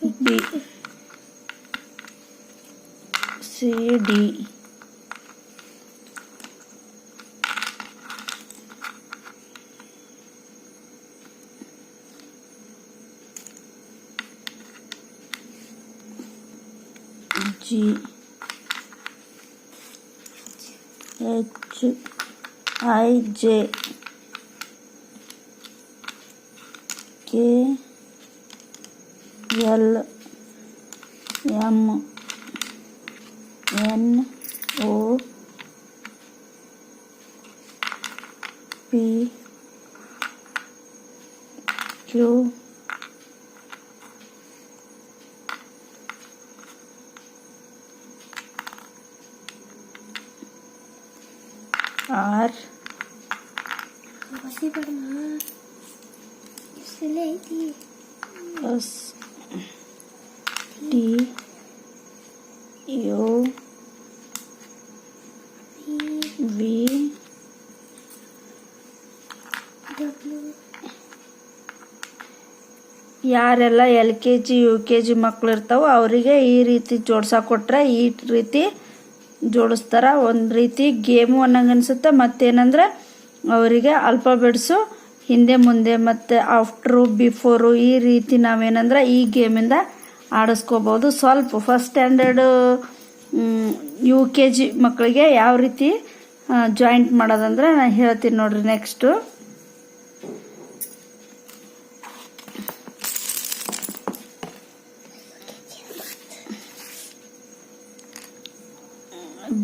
B C D. G. H I J. K. L M N O P Q R पढ़ना इसलिए बस T U V ಯಾರೆಲ್ಲ L K G U K G ಮಕ್ಳು ಇರ್ತಾವೋ ಅವರಿಗೆ ಈ ರೀತಿ ಜೋಡ್ಸಕ್ಕೆ ಕೊಟ್ರೆ ಈ ರೀತಿ ಜೋಡಿಸ್ತಾರ. ಒಂದು ರೀತಿ ಗೇಮು ಅನ್ನಂಗೆ ಅನಿಸುತ್ತೆ. ಮತ್ತೇನಂದ್ರೆ ಅವರಿಗೆ ಅಲ್ಫಾಬೆಟ್ಸು ಹಿಂದೆ, ಮುಂದೆ ಮತ್ತು ಆಫ್ಟ್ರು ಬಿಫೋರು ಈ ರೀತಿ ನಾವೇನಂದ್ರೆ ಈ ಗೇಮಿಂದ ಆಡಿಸ್ಕೋಬೋದು ಸ್ವಲ್ಪ first standard U K G ಮಕ್ಕಳಿಗೆ ಯಾವ ರೀತಿ ಜಾಯಿಂಟ್ ಮಾಡೋದಂದ್ರೆ ನಾನು ಹೇಳ್ತೀನಿ ನೋಡ್ರಿ next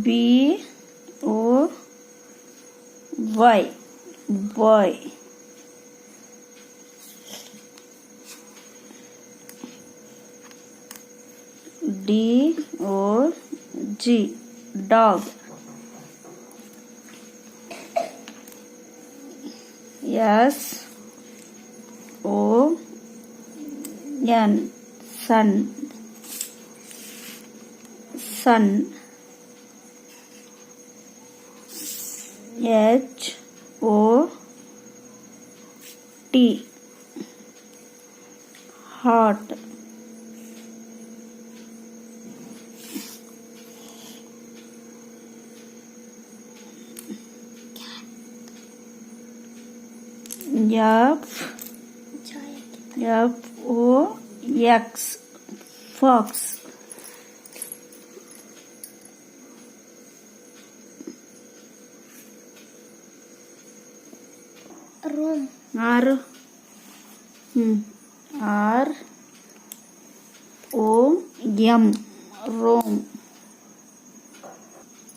B O Y boy. D O G dog. S O N sun. Sun. H F joy F O X fox Rome R ಹ್ಞೂ ಆರ್ ಓ ಎಮ್ ರೋಮ್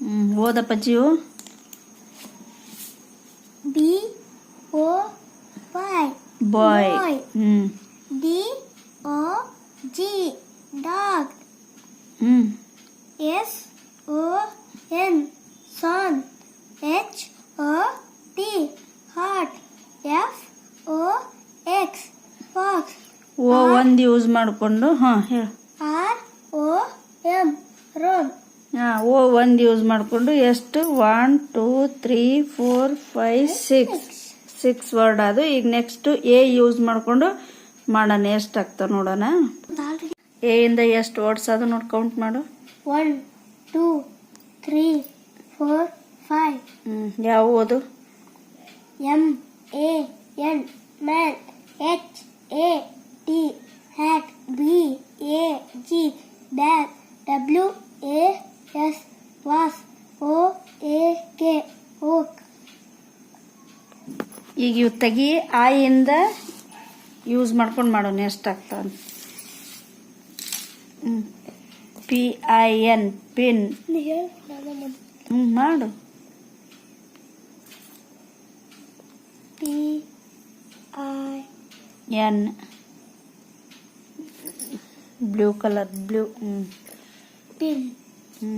ಹ್ಞೂ ಓದಪ್ಪಜ್ಜಿಯು B O Y Boy Boy. ಹ್ಞೂ D O G dog ಹ್ಞೂ S O N son H O T hot F O X fox O ಒಂದು use ಮಾಡಿಕೊಂಡು ಹಾಂ ಹೇಳು R O M Rome ಹಾಂ ಓ ಒಂದು use ಮಾಡಿಕೊಂಡು ಎಷ್ಟು one two three four five six six word ಅದು. ಈಗ ನೆಕ್ಸ್ಟ್ ಎ ಯೂಸ್ ಮಾಡಿಕೊಂಡು ಮಾಡೋಣ. ಎಷ್ಟು ಆಗ್ತಾವೆ ನೋಡೋಣ. ಎ ಇಂದ ಎಷ್ಟು ವರ್ಡ್ಸ್ ಅದು ನೋಡಿ ಕೌಂಟ್ ಮಾಡು. One two three four five hmm ಯಾವ ಓದು? M A N man H A T hat B A G dan W A S was O A K oak ಈಗ ಇವು ತೆಗಿ ಆಯಿಂದ ಯೂಸ್ ಮಾಡ್ಕೊಂಡು ಮಾಡೋಣ ಎಷ್ಟು ಆಗ್ತಾವೆ ಹ್ಞೂ ಪಿ ಐ ಎನ್ ಪಿನ್ ಹ್ಞೂ ಮಾಡು P I N blue colour blue ಹ್ಞೂ ಪಿನ್ ಹ್ಞೂ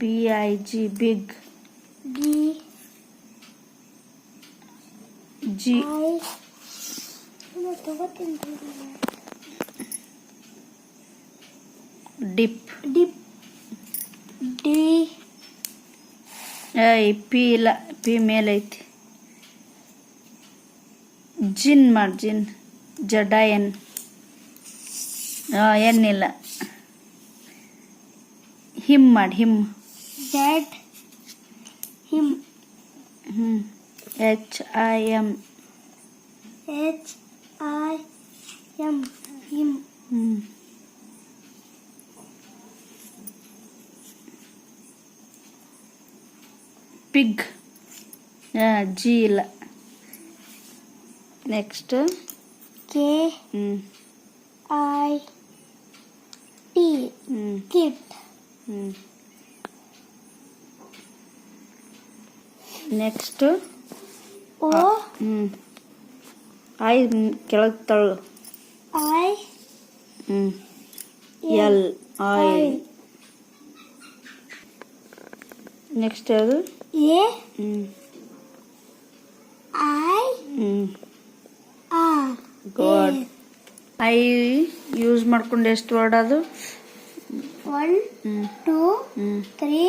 B I G big B G I ತಗೋತೀನಿ dip. Dip. D. I P ಇಲ್ಲ. ಪಿ ಮೇಲೈತಿ. ಐತಿ ಜಿನ್ ಮಾಡಿ ಜಿನ್. ಜಡಾಯನ್ ಏನಿಲ್ಲ ಹಿಮ್ ಮಾಡಿ ಹಿಮ್. ಝೆಡ್. ಹಿಮ್. ಹ್ಞೂ H I M. H I M. Him. Mm. Pig. Yeah, G. Next. K. Mm. I. T. Mm. Kit. Mm. Next. O. Uh, mm. I ಕೆಳಗೆ ತಳ್ಳು ಐ ಎಲ್ ಆಯ್ ನೆಕ್ಸ್ಟ್ ಯಾವುದು? A I R god I use ಮಾಡ್ಕೊಂಡು ಎಷ್ಟು word ಅದು? One two three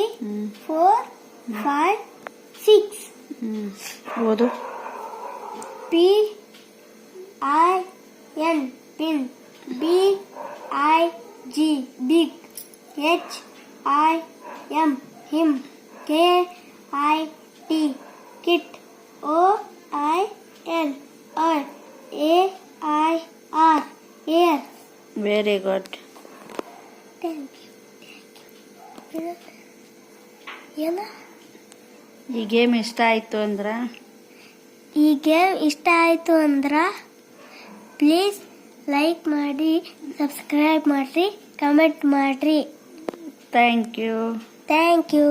four five six ಓದು. P I N pin B ಐಗ್ G big H I M him K I T kit O I L R A I R air very good thank you ಏನ ಈ game ಇಷ್ಟ ಆಯಿತು ಅಂದ್ರೆ? ಈ game ಇಷ್ಟ ಆಯಿತು ಅಂದ್ರೆ ಪ್ಲೀಸ್ ಲೈಕ್ ಮಾಡಿ ಸಬ್ಸ್ಕ್ರೈಬ್ ಮಾಡಿರಿ ಕಮೆಂಟ್ ಮಾಡಿರಿ. Thank you thank you